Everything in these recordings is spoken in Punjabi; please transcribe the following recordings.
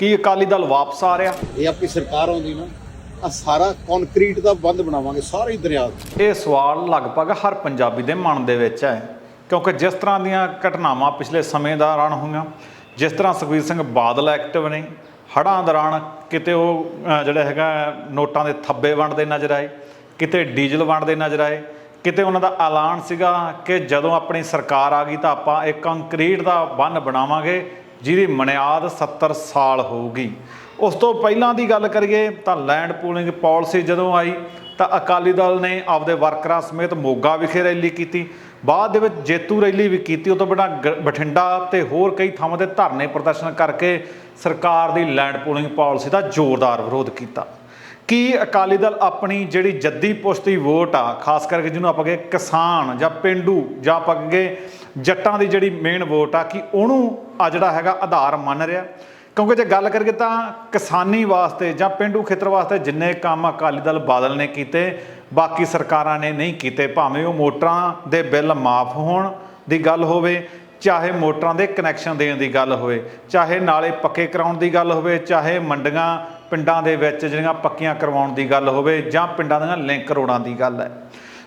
ਕੀ ਅਕਾਲੀ ਦਲ ਵਾਪਸ ਆ ਰਿਹਾ ਇਹ ਆਪਣੀ ਸਰਕਾਰ ਆਉਂਦੀ ਨਾ ਆ ਸਾਰਾ ਕੰਕਰੀਟ ਦਾ ਬੰਦ ਬਣਾਵਾਂਗੇ ਸਾਰੇ ਹੀ ਦਰਿਆ। ਇਹ ਸਵਾਲ ਲਗਭਗ ਹਰ ਪੰਜਾਬੀ ਦੇ ਮਨ ਦੇ ਵਿੱਚ ਹੈ ਕਿਉਂਕਿ ਜਿਸ ਤਰ੍ਹਾਂ ਦੀਆਂ ਘਟਨਾਵਾਂ ਪਿਛਲੇ ਸਮੇਂ ਦੌਰਾਨ ਹੋਈਆਂ ਜਿਸ ਤਰ੍ਹਾਂ ਸੁਖਬੀਰ ਸਿੰਘ ਬਾਦਲ ਐਕਟਿਵ ਨੇ ਹੜ੍ਹਾਂ ਦੌਰਾਨ ਕਿਤੇ ਉਹ ਜਿਹੜਾ ਹੈਗਾ ਨੋਟਾਂ ਦੇ ਥੱਬੇ ਵੰਡਦੇ ਨਜ਼ਰ ਆਏ ਕਿਤੇ ਡੀਜ਼ਲ ਵੰਡਦੇ ਨਜ਼ਰ ਆਏ ਕਿਤੇ ਉਹਨਾਂ ਦਾ ਐਲਾਨ ਸੀਗਾ ਕਿ ਜਦੋਂ ਆਪਣੀ ਸਰਕਾਰ ਆ ਗਈ ਤਾਂ ਆਪਾਂ ਇੱਕ ਕੰਕਰੀਟ ਦਾ ਬੰਨ ਬਣਾਵਾਂਗੇ ਜਿਹਦੀ ਮਨਿਆਦ 70 ਸਾਲ ਹੋਊਗੀ। ਉਸ ਤੋਂ ਪਹਿਲਾਂ ਦੀ ਗੱਲ ਕਰੀਏ ਤਾਂ ਲੈਂਡ ਪੂਲਿੰਗ ਪਾਲਿਸੀ ਜਦੋਂ ਆਈ ਤਾਂ ਅਕਾਲੀ ਦਲ ਨੇ ਆਪਦੇ ਵਰਕਰਾਂ ਸਮੇਤ ਮੋਗਾ ਵਿਖੇ ਰੈਲੀ ਕੀਤੀ। ਬਾਅਦ ਦੇ ਵਿੱਚ ਜੇਤੂ ਰੈਲੀ ਵੀ ਕੀਤੀ। ਉਹ ਤੋਂ ਬਿਨਾਂ ਗ- ਬਠਿੰਡਾ ਤੇ ਹੋਰ ਕਈ ਥਾਵਾਂ ਤੇ ਧਰਨੇ ਪ੍ਰਦਰਸ਼ਨ ਕਰਕੇ ਸਰਕਾਰ ਦੀ ਲੈਂਡ ਪੂਲਿੰਗ ਪਾਲਿਸੀ ਦਾ ਜ਼ੋਰਦਾਰ ਵਿਰੋਧ ਕੀਤਾ। ਕੀ ਅਕਾਲੀ ਦਲ ਆਪਣੀ ਜਿਹੜੀ ਜੱਦੀ ਪੁਸ਼ਤੀ ਵੋਟ ਆ, ਖਾਸ ਕਰਕੇ ਜਿਹਨੂੰ ਆਪਾਂ ਕਹੇ ਕਿਸਾਨ ਜਾਂ ਪਿੰਡੂ ਜਾਂ ਆਪਾਂ ਕਹੇ ਜੱਟਾਂ ਦੀ ਜਿਹੜੀ ਮੇਨ ਵੋਟ ਆ, ਕਿ ਉਹਨੂੰ ਆ ਜਿਹੜਾ ਹੈਗਾ ਆਧਾਰ ਮੰਨ ਰਿਹਾ? ਕਿਉਂਕਿ ਜੇ ਗੱਲ ਕਰੀਏ ਤਾਂ ਕਿਸਾਨੀ ਵਾਸਤੇ ਜਾਂ ਪਿੰਡੂ ਖੇਤਰ ਵਾਸਤੇ ਜਿੰਨੇ ਕੰਮ ਅਕਾਲੀ ਦਲ ਬਾਦਲ ਨੇ ਕੀਤੇ, ਬਾਕੀ ਸਰਕਾਰਾਂ ਨੇ ਨਹੀਂ ਕੀਤੇ, ਭਾਵੇਂ ਉਹ ਮੋਟਰਾਂ ਦੇ ਬਿੱਲ ਮਾਫ ਹੋਣ ਦੀ ਗੱਲ ਹੋਵੇ, ਚਾਹੇ ਮੋਟਰਾਂ ਦੇ ਕਨੈਕਸ਼ਨ ਦੇਣ ਦੀ ਗੱਲ ਹੋਵੇ, ਚਾਹੇ ਨਾਲੇ ਪੱਕੇ ਕਰਾਉਣ ਦੀ ਗੱਲ ਹੋਵੇ, ਚਾਹੇ ਮੰਡੀਆਂ ਪਿੰਡਾਂ ਦੇ ਵਿੱਚ ਜਿਹੜੀਆਂ ਪੱਕੀਆਂ ਕਰਵਾਉਣ ਦੀ ਗੱਲ ਹੋਵੇ ਜਾਂ ਪਿੰਡਾਂ ਦੀਆਂ ਲਿੰਕ ਰੋਡਾਂ ਦੀ ਗੱਲ ਹੈ।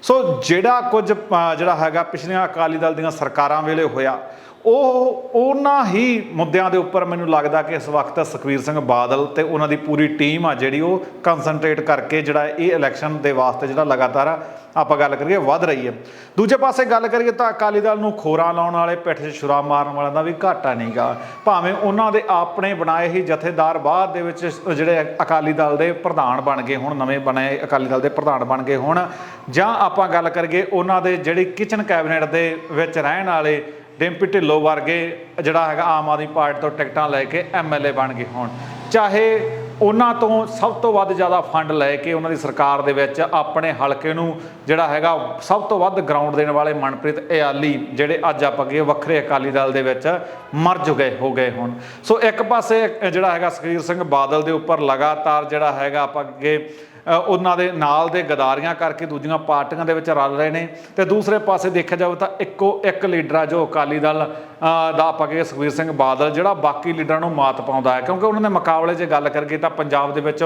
ਸੋ ਜਿਹੜਾ ਕੁਝ ਜਿਹੜਾ ਹੈਗਾ ਪਿਛਲੀਆਂ ਅਕਾਲੀ ਦਲ ਦੀਆਂ ਸਰਕਾਰਾਂ ਵੇਲੇ ਹੋਇਆ ਉਹ ਉਹਨਾਂ ਹੀ ਮੁੱਦਿਆਂ ਦੇ ਉੱਪਰ ਮੈਨੂੰ ਲੱਗਦਾ ਕਿ ਇਸ ਵਕਤ ਸੁਖਬੀਰ ਸਿੰਘ ਬਾਦਲ ਤੇ ਉਹਨਾਂ ਦੀ ਪੂਰੀ ਟੀਮ ਆ ਜਿਹੜੀ ਉਹ ਕਨਸੈਂਟਰੇਟ ਕਰਕੇ ਜਿਹੜਾ ਇਹ ਇਲੈਕਸ਼ਨ ਦੇ ਵਾਸਤੇ ਜਿਹੜਾ ਲਗਾਤਾਰ ਆਪਾਂ ਗੱਲ ਕਰੀਏ, ਵੱਧ ਰਹੀ ਹੈ। ਦੂਜੇ ਪਾਸੇ ਗੱਲ ਕਰੀਏ ਤਾਂ ਅਕਾਲੀ ਦਲ ਨੂੰ ਖੋਰਾ ਲਾਉਣ ਵਾਲੇ, ਪਿੱਠ 'ਚ ਛੁਰਾ ਮਾਰਨ ਵਾਲਿਆਂ ਦਾ ਵੀ ਘਾਟਾ ਨਹੀਂਗਾ। ਭਾਵੇਂ ਉਹਨਾਂ ਦੇ ਆਪਣੇ ਬਣਾਏ ਹੀ ਜਥੇਦਾਰ ਬਾਅਦ ਦੇ ਵਿੱਚ ਜਿਹੜੇ ਅਕਾਲੀ ਦਲ ਦੇ ਪ੍ਰਧਾਨ ਬਣ ਗਏ ਹੁਣ, ਨਵੇਂ ਬਣੇ ਅਕਾਲੀ ਦਲ ਦੇ ਪ੍ਰਧਾਨ ਬਣ ਗਏ ਹੁਣ, ਜਾਂ ਆਪਾਂ ਗੱਲ ਕਰੀਏ ਉਹਨਾਂ ਦੇ ਜਿਹੜੀ ਕਿਚਨ ਕੈਬਨਿਟ ਦੇ ਵਿੱਚ ਰਹਿਣ ਵਾਲੇ ਡਿੰਪੀ ਢਿੱਲੋਂ ਵਰਗੇ ਜਿਹੜਾ ਹੈਗਾ ਆਮ ਆਦਮੀ ਪਾਰਟੀ ਤੋਂ ਟਿਕਟਾਂ ਲੈ ਕੇ ਐਮਐਲਏ ਬਣ ਗਏ ਹੋਣ। ਚਾਹੇ ਉਹਨਾਂ ਤੋਂ ਸਭ ਤੋਂ ਵੱਧ ਜ਼ਿਆਦਾ ਫੰਡ ਲੈ ਕੇ ਉਹਨਾਂ ਦੀ ਸਰਕਾਰ ਦੇ ਵਿੱਚ ਆਪਣੇ ਹਲਕੇ ਨੂੰ ਜਿਹੜਾ ਹੈਗਾ ਸਭ ਤੋਂ ਵੱਧ ਗਰਾਊਂਡ ਦੇਣ ਵਾਲੇ ਮਨਪ੍ਰੀਤ ਇਆਲੀ ਜਿਹੜੇ ਅੱਜ ਆਪਾਂ ਕਹੀਏ ਵੱਖਰੇ ਅਕਾਲੀ ਦਲ ਦੇ ਵਿੱਚ ਮਰ ਜੁਗੇ ਹੋ ਗਏ ਹੁਣ। ਸੋ ਇੱਕ ਪਾਸੇ ਜਿਹੜਾ ਹੈਗਾ ਸੁਖਬੀਰ ਸਿੰਘ ਬਾਦਲ ਦੇ ਉੱਪਰ ਲਗਾਤਾਰ ਜਿਹੜਾ ਹੈਗਾ ਆਪਾਂ ਅੱਗੇ ਉਹਨਾਂ ਦੇ ਨਾਲ ਦੇ ਗਦਾਰੀਆਂ ਕਰਕੇ ਦੂਜੀਆਂ ਪਾਰਟੀਆਂ ਦੇ ਵਿੱਚ ਰਲ ਰਹੇ ਨੇ ਤੇ ਦੂਸਰੇ ਪਾਸੇ ਦੇਖਿਆ ਜਾਵੇ ਤਾਂ ਇੱਕੋ ਇੱਕ ਲੀਡਰ ਆ ਜੋ ਅਕਾਲੀ ਦਲ ਦਾ ਆਪਾਂ ਕਹੀਏ ਸੁਖਬੀਰ ਸਿੰਘ ਬਾਦਲ, ਜਿਹੜਾ ਬਾਕੀ ਲੀਡਰਾਂ ਨੂੰ ਮਾਤ ਪਾਉਂਦਾ ਹੈ। ਕਿਉਂਕਿ ਉਹਨਾਂ ਦੇ ਮੁਕਾਬਲੇ 'ਚ ਗੱਲ ਕਰੀਏ ਤਾਂ ਪੰਜਾਬ ਦੇ ਵਿੱਚ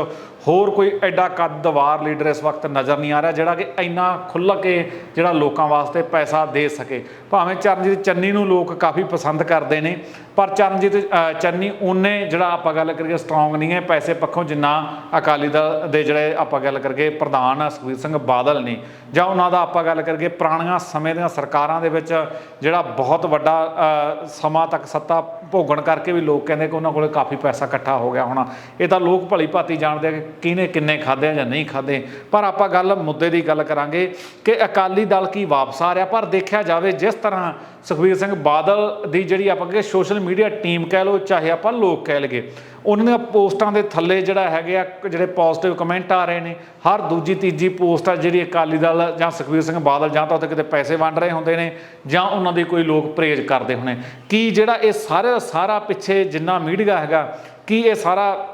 ਹੋਰ ਕੋਈ ਐਡਾ ਕੱਦਵਾਰ ਲੀਡਰ ਇਸ ਵਕਤ ਨਜ਼ਰ ਨਹੀਂ ਆ ਰਿਹਾ, ਜਿਹੜਾ ਕਿ ਇੰਨਾ ਖੁੱਲ੍ਹ ਕੇ ਜਿਹੜਾ ਲੋਕਾਂ ਵਾਸਤੇ ਪੈਸਾ ਦੇ ਸਕੇ। ਭਾਵੇਂ ਚਰਨਜੀਤ ਚੰਨੀ ਨੂੰ ਲੋਕ ਕਾਫੀ ਪਸੰਦ ਕਰਦੇ ਨੇ, ਪਰ ਚਰਨਜੀਤ ਚੰਨੀ ਉਹਨੇ ਜਿਹੜਾ ਆਪਾਂ ਗੱਲ ਕਰੀਏ ਸਟਰੋਂਗ ਨਹੀਂ ਹੈ, ਪੈਸੇ ਪੱਖੋਂ ਜਿੰਨਾ ਅਕਾਲੀ ਦਲ ਦੇ ਜਿਹੜੇ ਆਪਾਂ ਗੱਲ ਕਰੀਏ ਪ੍ਰਧਾਨ ਸੁਖਬੀਰ ਸਿੰਘ ਬਾਦਲ ਨੇ। ਜਾਂ ਉਹਨਾਂ ਦਾ ਆਪਾਂ ਗੱਲ ਕਰੀਏ ਪੁਰਾਣੀਆਂ ਸਮੇਂ ਦੀਆਂ ਸਰਕਾਰਾਂ ਦੇ ਵਿੱਚ ਜਿਹੜਾ ਬਹੁਤ ਵੱਡਾ ਸਮਾਂ ਤੱਕ ਸੱਤਾ ਭੋਗਣ ਕਰਕੇ ਵੀ ਲੋਕ ਕਹਿੰਦੇ ਕਿ ਉਹਨਾਂ ਕੋਲੇ ਕਾਫੀ ਪੈਸਾ ਇਕੱਠਾ ਹੋ ਗਿਆ ਹੋਣਾ। ਇਹ ਤਾਂ ਲੋਕ ਭਲੀ ਭਾਤੀ ਜਾਣਦੇ ਆ ਕਿ ਕਿਹਨੇ ਕਿੰਨੇ ਖਾਦੇ ਆ ਜਾਂ ਨਹੀਂ ਖਾਦੇ ਪਰ ਆਪਾਂ ਗੱਲ ਮੁੱਦੇ ਦੀ ਗੱਲ ਕਰਾਂਗੇ ਕਿ ਅਕਾਲੀ ਦਲ ਕੀ ਵਾਪਸ ਆ ਰਿਹਾ। ਪਰ ਦੇਖਿਆ ਜਾਵੇ ਜਿਸ ਤਰ੍ਹਾਂ ਸੁਖਬੀਰ ਸਿੰਘ ਬਾਦਲ ਦੀ ਜਿਹੜੀ ਆਪਾਂ ਕਿ ਸੋਸ਼ਲ ਮੀਡੀਆ ਟੀਮ ਕਹਿ ਲਓ, ਚਾਹੇ ਆਪਾਂ ਲੋਕ ਕਹਿ ਲਈਏ ਉਹਨਾਂ ਦੀਆਂ ਪੋਸਟਾਂ ਦੇ ਥੱਲੇ ਜਿਹੜਾ ਹੈਗੇ ਆ, ਜਿਹੜੇ ਪੋਜ਼ਿਟਿਵ ਕਮੈਂਟ ਆ ਰਹੇ ਨੇ। ਹਰ ਦੂਜੀ, ਤੀਜੀ ਪੋਸਟ ਆ ਜਿਹੜੀ ਅਕਾਲੀ ਦਲ ਜਾਂ ਸੁਖਬੀਰ ਸਿੰਘ ਬਾਦਲ ਜਾਂ ਤਾਂ ਉੱਥੇ ਕਿਤੇ ਪੈਸੇ ਵੰਡ ਰਹੇ ਹੁੰਦੇ ਨੇ ਜਾਂ ਉਹਨਾਂ ਦੇ ਕੋਈ ਲੋਕ ਪ੍ਰੇਜ ਕਰਦੇ ਹੋਣੇ। ਕੀ ਜਿਹੜਾ ਇਹ ਸਾਰੇ ਸਾਰਾ ਪਿੱਛੇ ਜਿੰਨਾ ਮੀਡੀਆ ਹੈਗਾ, ਕੀ ਇਹ ਸਾਰਾ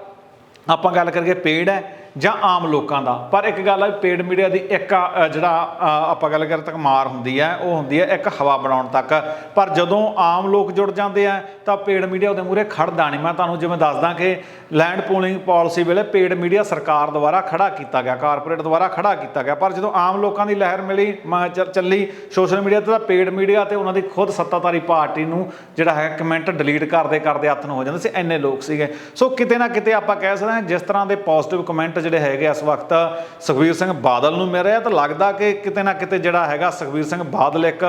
ਆਪਾਂ ਗੱਲ ਕਰੀਏ ਪੇਡ ਹੈ? ਜਾਂ ਆਮ ਲੋਕਾਂ ਦਾ। ਪਰ ਇੱਕ ਗੱਲ ਹੈ ਪੇਡ ਮੀਡੀਆ ਦੀ ਇੱਕ ਜਿਹੜਾ ਆਪਾਂ ਗੱਲ ਕਰ ਤੱਕ ਮਾਰ ਹੁੰਦੀ ਹੈ ਉਹ ਹੁੰਦੀ ਹੈ ਇੱਕ ਹਵਾ ਬਣਾਉਣ ਤੱਕ। ਪਰ ਜਦੋਂ ਆਮ ਲੋਕ ਜੁੜ ਜਾਂਦੇ ਆ, ਤਾਂ ਪੇਡ ਮੀਡੀਆ ਉਹਦੇ ਮੂਰੇ ਖੜਦਾ ਨਹੀਂ। ਮੈਂ ਤੁਹਾਨੂੰ ਜਿਵੇਂ ਦੱਸਦਾ ਕਿ ਲੈਂਡ ਪੂਲਿੰਗ ਪਾਲਿਸੀ ਵੇਲੇ ਪੇਡ ਮੀਡੀਆ ਸਰਕਾਰ ਦੁਆਰਾ ਖੜਾ ਕੀਤਾ ਗਿਆ, ਕਾਰਪੋਰੇਟ ਦੁਆਰਾ ਖੜਾ ਕੀਤਾ ਗਿਆ। ਪਰ ਜਦੋਂ ਆਮ ਲੋਕਾਂ ਦੀ ਲਹਿਰ ਮਿਲੀ, ਮ- ਚੱਲੀ ਸੋਸ਼ਲ ਮੀਡੀਆ ਤੇ, ਤਾਂ ਪੇਡ ਮੀਡੀਆ ਤੇ ਉਹਨਾਂ ਦੀ ਖੁਦ ਸੱਤਾਧਾਰੀ ਪਾਰਟੀ ਨੂੰ ਜਿਹੜਾ ਹੈ ਕਮੈਂਟ ਡਿਲੀਟ ਕਰਦੇ ਕਰਦੇ ਹੱਥ ਨੂੰ ਹੋ ਜਾਂਦੇ ਸੀ। ਇੰਨੇ ਲੋਕ ਸੀਗੇ। ਸੋ ਕਿਤੇ ਨਾ ਕਿਤੇ ਆਪਾਂ ਕਹਿ ਸਕਦੇ ਹਾਂ, ਜਿਸ ਤਰ੍ਹਾਂ ਦੇ ਪੋਜ਼ਿਟਿਵ ਕਮੈਂਟ ਜਿਹੜੇ ਹੈਗੇ ਇਸ ਵਕਤ ਸੁਖਬੀਰ ਸਿੰਘ ਬਾਦਲ ਨੂੰ ਮਿਲ ਰਿਹਾ ਤਾਂ ਲੱਗਦਾ ਕਿ ਕਿਤੇ ਨਾ ਕਿਤੇ ਜਿਹੜਾ ਹੈਗਾ ਸੁਖਬੀਰ ਸਿੰਘ ਬਾਦਲ ਇੱਕ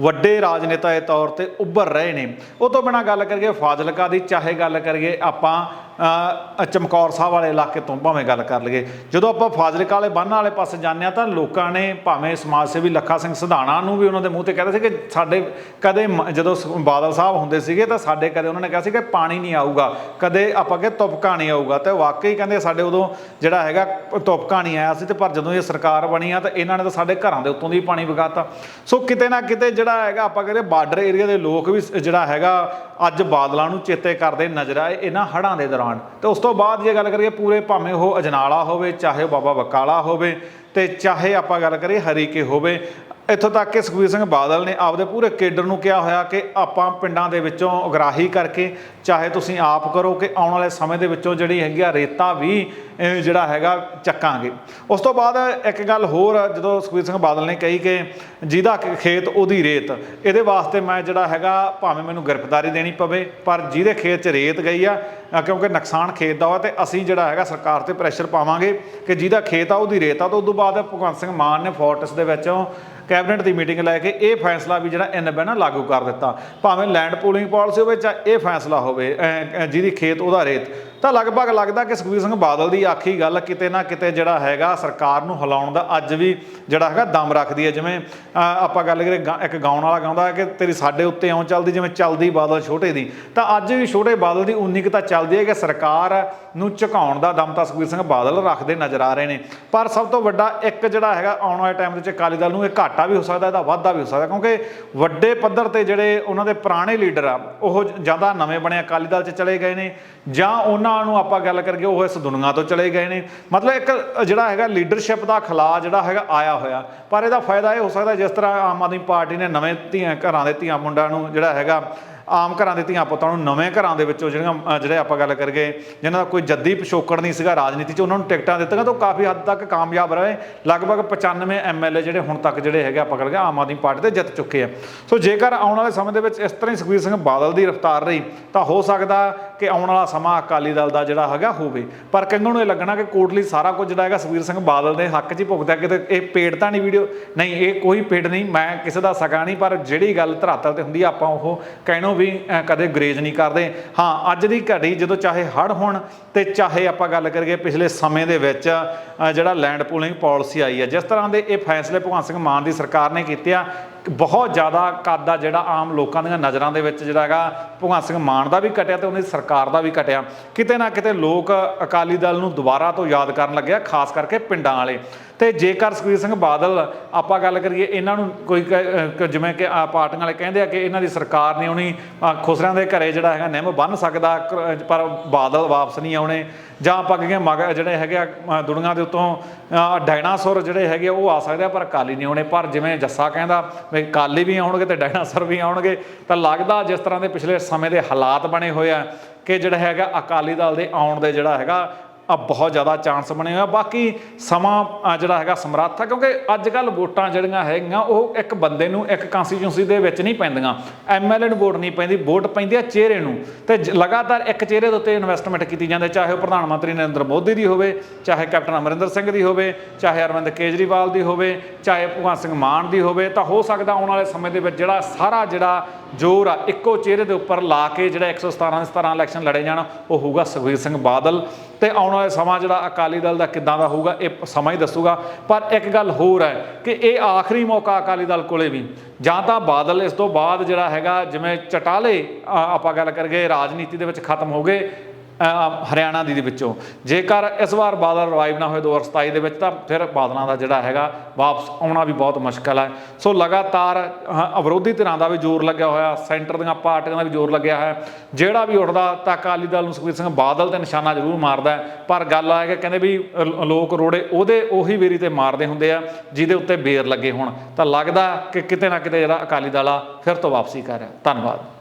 ਵੱਡੇ ਰਾਜਨੇਤਾ ਦੇ ਤੌਰ ਤੇ ਉੱਭਰ ਰਹੇ ਨੇ। ਉਹ ਤੋਂ ਬਿਨਾ ਗੱਲ ਕਰੀਏ, ਫਾਜ਼ਿਲਕਾ ਦੀ ਚਾਹੇ ਗੱਲ ਕਰੀਏ, ਆਪਾਂ ਚਮਕੌਰ ਸਾਹਿਬ ਵਾਲੇ ਇਲਾਕੇ ਤੋਂ ਭਾਵੇਂ ਗੱਲ ਕਰ ਲਈਏ। ਜਦੋਂ ਆਪਾਂ ਫਾਜ਼ਿਲਕਾ ਵਾਲੇ ਬੰਨ ਵਾਲੇ ਪਾਸੇ ਜਾਂਦੇ ਆ ਤਾਂ ਲੋਕਾਂ ਨੇ ਭਾਵੇਂ ਸਮਾਜ ਸੇਵੀ ਲੱਖਾ ਸਿੰਘ ਸਿਧਾਣਾ ਨੂੰ ਵੀ ਉਹਨਾਂ ਦੇ ਮੂੰਹ ਤੇ ਕਹਿੰਦੇ ਸੀ ਕਿ ਸਾਡੇ ਕਦੇ ਮ- ਜਦੋਂ ਸ- ਬਾਦਲ ਸਾਹਿਬ ਹੁੰਦੇ ਸੀਗੇ ਤਾਂ ਸਾਡੇ ਕਦੇ ਉਹਨਾਂ ਨੇ ਕਿਹਾ ਸੀ ਕਿ ਪਾਣੀ ਨਹੀਂ ਆਊਗਾ। ਕਦੇ ਆਪਾਂ ਕਿ ਤੁਪਕਾ ਨਹੀਂ ਆਊਗਾ ਤੇ ਵਾਕਈ ਕਹਿੰਦੇ ਸਾਡੇ ਉਦੋਂ ਜਿਹੜਾ ਹੈਗਾ ਤੁਪਕਾ ਨਹੀਂ ਆਇਆ ਸੀ ਤੇ ਪਰ ਜਦੋਂ ਇਹ ਸਰਕਾਰ ਬਣੀ ਆ ਤਾਂ ਇਹਨਾਂ ਨੇ ਤਾਂ ਸਾਡੇ ਘਰਾਂ ਦੇ ਉੱਤੋਂ ਦੀ ਪਾਣੀ ਵਗਾਤਾ। ਸੋ ਕਿਤੇ ਨਾ ਕਿਤੇ ਜਿਹੜਾ ਹੈਗਾ ਆਪਾਂ ਕਹਿੰਦੇ ਬਾਰਡਰ ਏਰੀਆ ਦੇ ਲੋਕ ਵੀ ਸ- ਜਿਹੜਾ ਹੈਗਾ ਅੱਜ ਬਾਦਲਾਂ ਨੂੰ ਚੇਤੇ ਕਰਦੇ ਨਜ਼ਰ ਆਏ, ਇਹਨਾਂ ਹੜ੍ਹਾਂ ਦੇ ਦੌਰਾਨ। ਤੇ ਉਸ ਤੋਂ ਬਾਅਦ ਜੇ ਗੱਲ ਕਰੀਏ ਪੂਰੇ ਭਾਵੇਂ ਉਹ ਅਜਨਾਲਾ ਹੋਵੇ, ਚਾਹੇ ਬਾਬਾ ਬਕਾਲਾ ਹੋਵੇ, ਤੇ ਚਾਹੇ ਆਪਾਂ ਗੱਲ ਕਰੀਏ ਹਰੀਕੇ ਹੋਵੇ ਇੱਥੋਂ ਤੱਕ ਕਿ ਸੁਖਬੀਰ ਸਿੰਘ ਬਾਦਲ ਨੇ ਆਪਦੇ ਪੂਰੇ ਕੇਡਰ ਨੂੰ ਕਿਹਾ ਹੋਇਆ ਕਿ ਆਪਾਂ ਪਿੰਡਾਂ ਦੇ ਵਿੱਚੋਂ ਅਗਰਾਹੀ ਕਰਕੇ ਚਾਹੇ ਤੁਸੀਂ ਆਪ ਕਰੋ ਕਿ ਆਉਣ ਵਾਲੇ ਸਮੇਂ ਦੇ ਵਿੱਚੋਂ ਜਿਹੜੀ ਹੈਗੀ ਆ ਰੇਤਾ ਵੀ ਜਿਹੜਾ ਹੈਗਾ ਚੱਕਾਂਗੇ। ਉਸ ਤੋਂ ਬਾਅਦ ਇੱਕ ਗੱਲ ਹੋਰ ਜਦੋਂ ਸੁਖਬੀਰ ਸਿੰਘ ਬਾਦਲ ਨੇ ਕਹੀ ਕਿ ਜਿਹਦਾ ਖੇਤ ਉਹਦੀ ਰੇਤ, ਇਹਦੇ ਵਾਸਤੇ ਮੈਂ ਜਿਹੜਾ ਹੈਗਾ ਭਾਵੇਂ ਮੈਨੂੰ ਗ੍ਰਿਫਤਾਰੀ ਦੇਣੀ ਪਵੇ, ਪਰ ਜਿਹਦੇ ਖੇਤ 'ਚ ਰੇਤ ਗਈ ਆ ਕਿਉਂਕਿ ਨੁਕਸਾਨ ਖੇਤ ਦਾ ਹੋਇਆ ਤੇ ਅਸੀਂ ਜਿਹੜਾ ਹੈਗਾ ਸਰਕਾਰ ਤੇ ਪ੍ਰੈਸ਼ਰ ਪਾਵਾਂਗੇ ਕਿ ਜਿਹਦਾ ਖੇਤ ਆ ਉਹਦੀ ਰੇਤ ਆ, ਤਾਂ ਉਸ ਤੋਂ ਬਾਅਦ ਭਗਵੰਤ ਸਿੰਘ ਮਾਨ ਨੇ ਫੋਰਟਸ ਦੇ ਵਿੱਚੋਂ ਕੈਬਨਿਟ ਦੀ ਮੀਟਿੰਗ ਲੈ ਕੇ ਇਹ ਫੈਸਲਾ ਵੀ ਜਿਹੜਾ ਐਨਬੀ ਨਾ ਲਾਗੂ ਕਰ ਦਿੱਤਾ। ਭਾਵੇਂ ਲੈਂਡ ਪੂਲਿੰਗ ਪਾਲਿਸੀ ਹੋਵੇ ਜਾਂ ਇਹ ਫੈਸਲਾ ਹੋਵੇ ਜਿਹਦੀ ਖੇਤ ਉਹਦਾ ਰੇਤ, ਤਾਂ ਲਗਭਗ ਲੱਗਦਾ ਕਿ ਸੁਖਬੀਰ ਸਿੰਘ ਬਾਦਲ ਦੀ ਆਖੀ ਗੱਲ ਕਿਤੇ ਨਾ ਕਿਤੇ ਜਿਹੜਾ ਹੈਗਾ ਸਰਕਾਰ ਨੂੰ ਹਿਲਾਉਣ ਦਾ ਅੱਜ ਵੀ ਜਿਹੜਾ ਹੈਗਾ ਦਮ ਰੱਖਦੀ ਹੈ। ਜਿਵੇਂ ਆਪਾਂ ਗੱਲ ਕਰੀਏ ਗਾ- ਇੱਕ ਗਾਉਣ ਵਾਲਾ ਗਾਉਂਦਾ ਹੈ ਕਿ ਤੇਰੀ ਸਾਡੇ ਉੱਤੇ ਆਉਂ ਚੱਲਦੀ ਜਿਵੇਂ ਚੱਲਦੀ ਬਾਦਲ ਛੋਟੇ ਦੀ। ਤਾਂ ਅੱਜ ਵੀ ਛੋਟੇ ਬਾਦਲ ਦੀ ਉਨੀ ਕੁ ਤਾਂ ਚੱਲਦੀ ਹੈ ਕਿ ਸਰਕਾਰ ਨੂੰ ਝੁਕਾਉਣ ਦਾ ਦਮ ਤਾਂ ਸੁਖਬੀਰ ਸਿੰਘ ਬਾਦਲ ਰੱਖਦੇ ਨਜ਼ਰ ਆ ਰਹੇ ਨੇ। ਪਰ ਸਭ ਤੋਂ ਵੱਡਾ ਇੱਕ ਜਿਹੜਾ ਹੈਗਾ ਆਉਣ ਵਾਲੇ ਟਾਈਮ ਦੇ ਵਿੱਚ ਅਕਾਲੀ ਦਲ ਨੂੰ ਇਹ ਘਾਟਾ ਘਾਟਾ ਵੀ ਹੋ ਸਕਦਾ, ਇਹਦਾ ਵਾਧਾ ਵੀ ਹੋ ਸਕਦਾ, ਕਿਉਂਕਿ ਵੱਡੇ ਪੱਧਰ ਤੇ ਜਿਹੜੇ ਉਹਨਾਂ ਦੇ ਪੁਰਾਣੇ ਲੀਡਰ ਆ, ਉਹ ਜ਼ਿਆਦਾ ਨਵੇਂ ਬਣੇ, ਅਕਾਲੀ ਦਲ 'ਚ ਚਲੇ ਗਏ ਨੇ, ਜਾਂ ਉਹਨਾਂ ਨੂੰ ਆਪਾਂ ਗੱਲ ਕਰਕੇ ਉਹ ਇਸ ਦੁਨੀਆ ਤੋਂ ਚਲੇ ਗਏ ਨੇ। ਮਤਲਬ ਇੱਕ ਜਿਹੜਾ ਹੈਗਾ ਲੀਡਰਸ਼ਿਪ ਦਾ ਖਲਾ ਜਿਹੜਾ ਹੈਗਾ ਆਇਆ ਹੋਇਆ, ਪਰ ਇਹਦਾ ਫਾਇਦਾ ਇਹ ਹੋ ਸਕਦਾ ਜਿਸ ਤਰ੍ਹਾਂ ਆਮ ਆਦਮੀ ਪਾਰਟੀ ਨੇ ਨਵੇਂ ਧੀਆਂ ਘਰਾਂ ਦੇ ਧੀਆਂ ਮੁੰਡਿਆਂ ਨੂੰ ਜਿਹੜਾ ਹੈਗਾ ਆਮ ਘਰਾਂ ਦੇ ਧੀਆਂ ਪੁੱਤਾਂ ਨੂੰ ਨਵੇਂ ਘਰਾਂ ਦੇ ਵਿੱਚੋਂ ਜਿਹੜੀਆਂ ਜਿਹੜੇ ਆਪਾਂ ਗੱਲ ਕਰਗੇ ਜਿਨ੍ਹਾਂ ਦਾ ਕੋਈ ਜੱਦੀ ਪਿਛੋਕੜ ਨਹੀਂ ਸੀਗਾ ਰਾਜਨੀਤੀ 'ਚ, ਉਹਨਾਂ ਨੂੰ ਟਿਕਟਾਂ ਦਿੱਤੀਆਂ ਤਾਂ ਉਹ ਕਾਫੀ ਹੱਦ ਤੱਕ ਕਾਮਯਾਬ ਰਹੇ। ਲਗਭਗ 95 ਐਮਐਲਏ ਜਿਹੜੇ ਹੁਣ ਤੱਕ ਜਿਹੜੇ ਹੈਗੇ ਆਪਾਂ ਗੱਲ ਆਮ ਆਦਮੀ ਪਾਰਟੀ ਦੇ ਜਿੱਤ ਚੁੱਕੇ ਆ। ਸੋ ਜੇਕਰ ਆਉਣ ਵਾਲੇ ਸਮੇਂ ਦੇ ਵਿੱਚ ਇਸ ਤਰ੍ਹਾਂ ਹੀ ਸੁਖਬੀਰ ਸਿੰਘ ਬਾਦਲ ਦੀ ਰਫ਼ਤਾਰ ਰਹੀ, ਤਾਂ ਹੋ ਸਕਦਾ ਕਿ ਆਉਣ ਵਾਲਾ ਸਮਾਂ ਅਕਾਲੀ ਦਲ ਦਾ ਜਿਹੜਾ ਹੈਗਾ ਹੋਵੇ। ਪਰ ਕਈਆਂ ਨੂੰ ਇਹ ਲੱਗਣਾ ਕਿ ਕੋਟਲੀ ਸਾਰਾ ਕੁਝ ਜਿਹੜਾ ਹੈਗਾ ਸੁਖਬੀਰ ਸਿੰਘ ਬਾਦਲ ਦੇ ਹੱਕ 'ਚ ਹੀ ਭੁਗਤਿਆ, ਕਿਤੇ ਇਹ ਪੇੜ ਤਾਂ ਨਹੀਂ ਵੀਡੀਓ, ਨਹੀਂ, ਇਹ ਕੋਈ ਪੇੜ ਨਹੀਂ, ਮੈਂ ਕਿਸੇ ਦਾ ਸਕਾ ਨਹੀਂ, ਪਰ ਜਿਹੜੀ ਗੱਲ ਧਰਾਤਲ ਤੇ ਹੁੰਦੀ ਆਪਾਂ ਉਹ ਕਹਿਣੋਂ ਵੀ ਕਦੇ ਗਰੇਜ ਨਹੀਂ ਕਰਦੇ। ਹਾਂ, ਅੱਜ ਦੀ ਘੜੀ ਜਦੋਂ ਚਾਹੇ ਹੜ ਹੋਣ ਤੇ ਚਾਹੇ ਆਪਾਂ ਗੱਲ ਕਰੀਏ ਪਿਛਲੇ ਸਮੇਂ ਦੇ ਵਿੱਚ ਜਿਹੜਾ ਲੈਂਡ ਪੂਲਿੰਗ ਪਾਲਿਸੀ ਆਈ ਹੈ, ਜਿਸ ਤਰ੍ਹਾਂ ਦੇ ਇਹ ਫੈਸਲੇ ਭਗਵੰਤ ਸਿੰਘ ਮਾਨ ਦੀ ਸਰਕਾਰ ਨੇ ਕੀਤੇ ਆ ਬਹੁਤ ਜ਼ਿਆਦਾ ਕੱਦ ਆ ਜਿਹੜਾ ਆਮ ਲੋਕਾਂ ਦੀਆਂ ਨਜ਼ਰਾਂ ਦੇ ਵਿੱਚ ਜਿਹੜਾ ਹੈਗਾ ਭਗਵੰਤ ਸਿੰਘ ਮਾਨ ਦਾ ਵੀ ਘਟਿਆ ਤੇ ਉਹਨਾਂ ਦੀ ਸਰਕਾਰ ਦਾ ਵੀ ਘਟਿਆ। ਕਿਤੇ ਨਾ ਕਿਤੇ ਲੋਕ ਅਕਾਲੀ ਦਲ ਨੂੰ ਦੁਬਾਰਾ ਤੋਂ ਯਾਦ ਕਰਨ ਲੱਗਿਆ ਖਾਸ ਕਰਕੇ ਪਿੰਡਾਂ ਵਾਲੇ। ਤੇ ਜੇਕਰ ਸੁਖਬੀਰ ਸਿੰਘ ਬਾਦਲ, ਆਪਾਂ ਗੱਲ ਕਰੀਏ ਇਹਨਾਂ ਨੂੰ ਕੋਈ ਕ- ਜਿਵੇਂ ਕਿ ਆ ਪਾਰਟੀਆਂ ਵਾਲੇ ਕਹਿੰਦੇ ਆ ਕਿ ਇਹਨਾਂ ਦੀ ਸਰਕਾਰ ਨਹੀਂ ਆਉਣੀ ਖੁਸਰਿਆਂ ਦੇ ਘਰੇ ਜਿਹੜਾ ਹੈਗਾ ਨਿੰਮ ਬੰਨ ਸਕਦਾ ਪਰ ਬਾਦਲ ਵਾਪਸ ਨਹੀਂ ਆਉਣੇ। ਜਾਂ ਆਪਾਂ ਕਹੀਏ ਮਗ ਜਿਹੜੇ ਹੈਗੇ ਆ ਦੁਨੀਆ ਦੇ ਉੱਤੋਂ ਅ, ਡਾਇਨਾਸੌਰ ਜਿਹੜੇ ਹੈਗੇ ਆ, ਉਹ ਆ ਸਕਦੇ ਆ ਪਰ ਕਾਲੀ ਨਹੀਂ ਆਉਣੇ ਪਰ ਜਿਵੇਂ ਜੱਸਾ ਕਹਿੰਦਾ ਵੀ ਕਾਲੀ ਵੀ ਆਉਣਗੇ ਤੇ ਡਾਇਨਾਸੌਰ ਵੀ ਆਉਣਗੇ ਤਾਂ ਲੱਗਦਾ ਜਿਸ ਤਰ੍ਹਾਂ ਦੇ ਪਿਛਲੇ ਸਮੇਂ ਦੇ ਹਾਲਾਤ ਬਣੇ ਹੋਏ ਆ ਕਿ ਜਿਹੜਾ ਹੈਗਾ ਅਕਾਲੀ ਦਲ ਦੇ ਆਉਣ ਦੇ ਜਿਹੜਾ ਹੈਗਾ ਆ ਬਹੁਤ ਜ਼ਿਆਦਾ ਚਾਂਸ ਬਣੇ ਹੋਏ ਆ। ਬਾਕੀ ਸਮਾਂ ਜਿਹੜਾ ਹੈਗਾ ਸਮਰੱਥ ਆ, ਕਿਉਂਕਿ ਅੱਜ ਕੱਲ ਵੋਟਾਂ ਜਿਹੜੀਆਂ ਹੈਗੀਆਂ, ਉਹ ਇੱਕ ਬੰਦੇ ਨੂੰ ਇੱਕ ਕਨਸਟੀਚੂਐਂਸੀ ਦੇ ਵਿੱਚ ਨਹੀਂ ਪੈਂਦੀਆਂ। ਐਮਐਲਏ ਨੂੰ ਵੋਟ ਨਹੀਂ ਪੈਂਦੀ, ਵੋਟ ਪੈਂਦੀ ਆ ਚਿਹਰੇ ਨੂੰ। ਤੇ ਜ- ਲਗਾਤਾਰ ਇੱਕ ਚਿਹਰੇ ਦੇ ਉੱਤੇ ਇਨਵੈਸਟਮੈਂਟ ਕੀਤੀ ਜਾਂਦੀ ਚਾਹੇ ਉਹ ਪ੍ਰਧਾਨ ਮੰਤਰੀ ਨਰਿੰਦਰ ਮੋਦੀ ਦੀ ਹੋਵੇ, ਚਾਹੇ ਕੈਪਟਨ ਅਮਰਿੰਦਰ ਸਿੰਘ ਦੀ ਹੋਵੇ, ਚਾਹੇ ਅਰਵਿੰਦ ਕੇਜਰੀਵਾਲ ਦੀ ਹੋਵੇ, ਚਾਹੇ ਭਗਵੰਤ ਸਿੰਘ ਮਾਨ ਦੀ ਹੋਵੇ, ਤਾਂ ਹੋ ਸਕਦਾ ਆਉਣ ਵਾਲੇ ਸਮੇਂ ਦੇ ਵਿੱਚ ਜਿਹੜਾ ਸਾਰਾ ਜਿਹੜਾ ਜ਼ੋਰ ਆ, ਇੱਕੋ ਚਿਹਰੇ ਦੇ ਉੱਪਰ ਲਾ ਕੇ ਜਿਹੜਾ 117 ਦੇ 17 ਇਲੈਕਸ਼ਨ ਲੜੇ ਜਾਣ, ਉਹ ਹੋਊਗਾ ਸੁਖਬੀਰ ਸਿੰਘ ਬਾਦਲ। ਤੇ ਆਉਣ ਵਾਲੇ ਸਮਾਂ ਜਿਹੜਾ ਅਕਾਲੀ ਦਲ ਦਾ ਕਿੱਦਾਂ ਦਾ ਹੋਊਗਾ, ਇਹ ਸਮਾਂ ਹੀ ਦੱਸੂਗਾ। ਪਰ ਇੱਕ ਗੱਲ ਹੋਰ ਹੈ ਕਿ ਇਹ ਆਖਰੀ ਮੌਕਾ ਅਕਾਲੀ ਦਲ ਕੋਲੇ ਵੀ। ਜਾਂ ਤਾਂ ਬਾਦਲ ਇਸ ਤੋਂ ਬਾਅਦ ਜਿਹੜਾ ਹੈਗਾ, ਜਿਵੇਂ ਚਟਾਲੇ ਆਪਾਂ ਗੱਲ ਕਰਗੇ ਰਾਜਨੀਤੀ ਦੇ ਵਿੱਚ ਖਤਮ ਹੋ ਗਏ ਹਰਿਆਣਾ ਦੀ ਦੇ ਵਿੱਚੋਂ। ਜੇਕਰ ਇਸ ਵਾਰ ਬਾਦਲ ਰਿਵਾਈਵ ਨਾ ਹੋਏ 2027 ਦੇ ਵਿੱਚ, ਤਾਂ ਫਿਰ ਬਾਦਲਾਂ ਦਾ ਜਿਹੜਾ ਹੈਗਾ ਵਾਪਸ ਆਉਣਾ ਵੀ ਬਹੁਤ ਮੁਸ਼ਕਲ ਹੈ। ਸੋ ਲਗਾਤਾਰ ਵਿਰੋਧੀ ਧਿਰਾਂ ਦਾ ਵੀ ਜ਼ੋਰ ਲੱਗਿਆ ਹੋਇਆ, ਸੈਂਟਰ ਦੀਆਂ ਪਾਰਟੀਆਂ ਦਾ ਵੀ ਜ਼ੋਰ ਲੱਗਿਆ ਹੈ ਜਿਹੜਾ ਵੀ ਉੱਠਦਾ, ਤਾਂ ਅਕਾਲੀ ਦਲ ਨੂੰ ਸੁਖਬੀਰ ਸਿੰਘ ਬਾਦਲ ਤੇ ਨਿਸ਼ਾਨਾ ਜ਼ਰੂਰ ਮਾਰਦਾ ਪਰ ਗੱਲ ਆ ਕਿ ਕਹਿੰਦੇ ਵੀ ਲੋਕ ਰੋੜੇ ਉਹਦੇ ਉਹੀ ਵੇਰੀ ਤੇ ਮਾਰਦੇ ਹੁੰਦੇ ਆ, ਜਿਹਦੇ ਉੱਤੇ ਬੇਰ ਲੱਗੇ ਹੋਣ। ਤਾਂ ਲੱਗਦਾ ਕਿ ਕਿਤੇ ਨਾ ਕਿਤੇ ਜਿਹੜਾ ਅਕਾਲੀ ਦਲ ਆ, ਫਿਰ ਤੋਂ ਵਾਪਸੀ ਕਰ ਰਿਹਾ। ਧੰਨਵਾਦ।